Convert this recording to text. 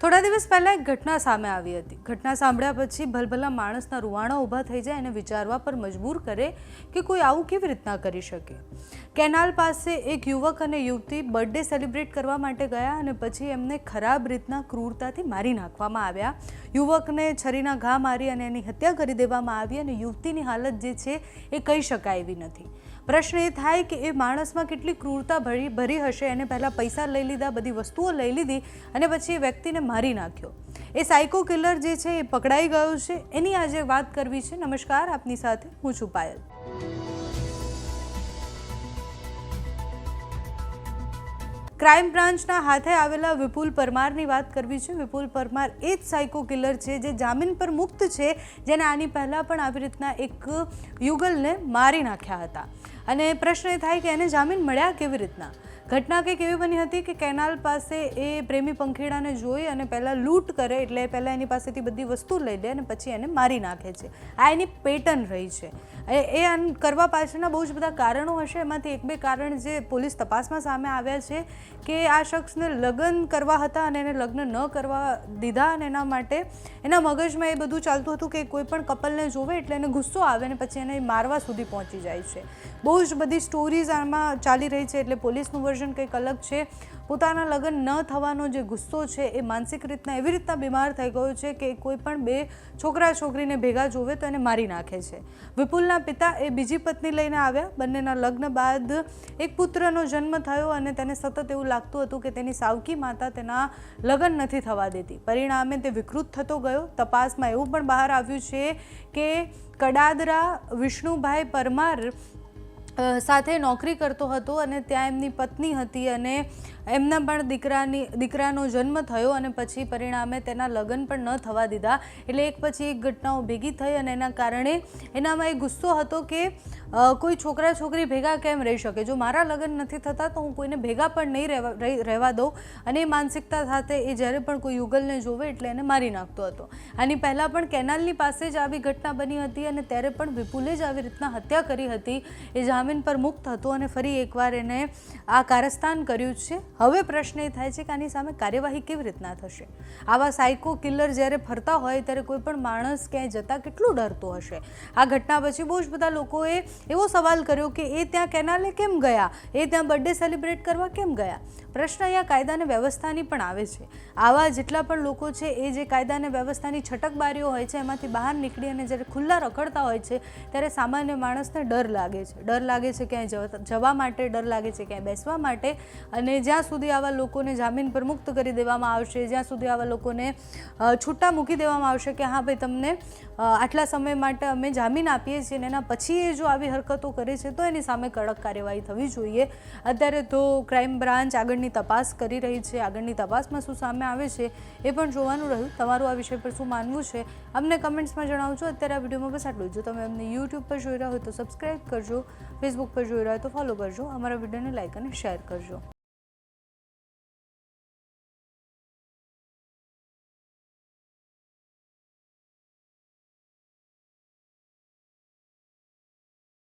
થોડા દિવસ પહેલાં એક ઘટના સામે આવી હતી. ઘટના સાંભળ્યા પછી ભલભલા માણસના રૂવાણા ઊભા થઈ જાય અને વિચારવા પર મજબૂર કરે કે કોઈ આવું કેવી રીતના કરી શકે. કેનાલ પાસે એક યુવક અને યુવતી બર્થડે સેલિબ્રેટ કરવા માટે ગયા અને પછી એમને ખરાબ રીતના ક્રૂરતાથી મારી નાખવામાં આવ્યા. યુવકને છરીના ઘા મારી અને એની હત્યા કરી દેવામાં આવી અને યુવતીની હાલત જે છે એ કહી શકાય એવી નથી. પ્રશ્ન એ થાય કે એ માણસમાં કેટલી ક્રૂરતા ભરી ભરી હશે? એને પહેલાં પૈસા લઈ લીધા, બધી વસ્તુઓ લઈ લીધી અને પછી એ વ્યક્તિને મારી નાખ્યો. એ સાયકો કિલર જે છે એ પકડાઈ ગયો છે. એની આજે વાત કરવી છે. નમસ્કાર, આપની સાથે હું છું પાયલ. ક્રાઇમ બ્રાન્ચના હાથે આવેલા વિપુલ પરમારની વાત કરવી છે. વિપુલ પરમાર એ જ સાયકો કિલર છે જે જામીન પર મુક્ત છે, જેને આની પહેલાં પણ આવી રીતના એક યુગલને મારી નાખ્યા હતા. અને પ્રશ્ન એ થાય કે એને જામીન મળ્યા કેવી રીતના? ઘટના કંઈક એવી બની હતી કે કેનાલ પાસે એ પ્રેમી પંખીડાને જોઈ અને પહેલાં લૂંટ કરે એટલે પહેલાં એની પાસેથી બધી વસ્તુ લઈ લે અને પછી એને મારી નાખે છે. આ એની પેટર્ન રહી છે. એ કરવા પાછળના બહુ જ બધા કારણો હશે. એમાંથી એક બે કારણ જે પોલીસ તપાસમાં સામે આવ્યા છે કે આ શખ્સને લગ્ન કરવા હતા અને એને લગ્ન ન કરવા દીધા અને એના માટે એના મગજમાં એ બધું ચાલતું હતું કે કોઈ પણ કપલને જોવે એટલે એને ગુસ્સો આવે અને પછી એને મારવા સુધી પહોંચી જાય છે. બહુ જ બધી સ્ટોરીઝ આમાં ચાલી રહી છે એટલે પોલીસનું વર્ઝન કંઈક અલગ છે. પોતાના લગ્ન ન થવાનો જે ગુસ્સો છે એ માનસિક રીતના એવી રીતના બીમાર થઈ ગયો છે કે કોઈ પણ બે છોકરા છોકરીને ભેગા જોવે તો એને મારી નાખે છે. વિપુલના પિતા એ બીજી પત્ની લઈને આવ્યા. બંનેના લગ્ન બાદ એક પુત્રનો જન્મ થયો અને તેને સતત એવું લાગતું હતું કે તેની સાવકી માતા તેના લગ્ન નથી થવા દેતી. પરિણામે તે વિકૃત થતો ગયો. તપાસમાં એવું પણ બહાર આવ્યું છે કે કડાદરા વિષ્ણુભાઈ પરમાર સાથે નોકરી કરતો હતો અને ત્યાં એમની પત્ની હતી અને એમના પણ દીકરાની, દીકરાનો જન્મ થયો અને પછી પરિણામે તેના લગ્ન પણ ન થવા દીધા. એટલે એક પછી એક ઘટનાઓ ભેગી થઈ અને એના કારણે એનામાં એ ગુસ્સો હતો કે કોઈ છોકરા છોકરી ભેગા કેમ રહી શકે? જો મારા લગ્ન નથી થતા તો હું કોઈને ભેગા પણ નહીં રહેવા દઉં. અને એ માનસિકતા સાથે એ જ્યારે પણ કોઈ યુગલને જોવે એટલે એને મારી નાખતો હતો. આની પહેલાં પણ કેનાલની પાસે જ આવી ઘટના બની હતી અને ત્યારે પણ વિપુલે જ આવી રીતના હત્યા કરી હતી. એ જામીન પર મુક્ત હતો અને ફરી એકવાર એને આ કારસ્તાન કર્યું છે. હવે પ્રશ્ન એ થાય છે કે આની સામે કાર્યવાહી કેવી રીતના થશે? આવા સાયકો કિલર જ્યારે ફરતા હોય ત્યારે કોઈ પણ માણસ ક્યાંય જતાં કેટલું ડરતો હશે? આ ઘટના પછી બહુ જ બધા લોકોએ એવો સવાલ કર્યો કે એ ત્યાં કેનાલે કેમ ગયા? એ ત્યાં બર્થડે સેલિબ્રેટ કરવા કેમ ગયા? પ્રશ્ન અહીંયા કાયદાને વ્યવસ્થાની પણ આવે છે. આવા જેટલા પણ લોકો છે, એ જે કાયદા અને વ્યવસ્થાની છટકબારીઓ હોય છે, એમાંથી બહાર નીકળી અને જ્યારે ખુલ્લા રખડતા હોય છે, ત્યારે સામાન્ય માણસને ડર લાગે છે. ડર લાગે છે ક્યાંય જવા- માટે, ડર લાગે છે ક્યાંય બેસવા માટે અને જ્યાં સુધી આવા લોકોને જામીન પર મુક્ત કરી દેવામાં આવશે, જ્યાં સુધી આવા લોકોને છૂટા મૂકી દેવામાં આવશે કે હા, ભાઈ, તમને આટલા સમય માટે અમે જામીન આપીએ છીએ અને એના પછી એ જો આવી હરકતો કરે છે, તો એની સામે કડક કાર્યવાહી થવી જોઈએ. અત્યારે તો ક્રાઇમ બ્રાન્ચ આગળની તપાસ કરી રહી છે. આગળની તપાસમાં શું સામે આવે છે એ પણ જોવાનું રહ્યું. તમારું આ વિષય પર શું માનવું છે અમને કમેન્ટ્સમાં જણાવજો. અત્યારે આ વિડીયોમાં બસ આટલું જ. તમે અમને યુટ્યુબ પર જોઈ રહ્યા હોય તો સબસ્ક્રાઇબ કરજો, ફેસબુક પર જોઈ રહ્યા હોય તો ફોલો કરજો. અમારા વિડીયોને લાઇક અને શેર કરજો.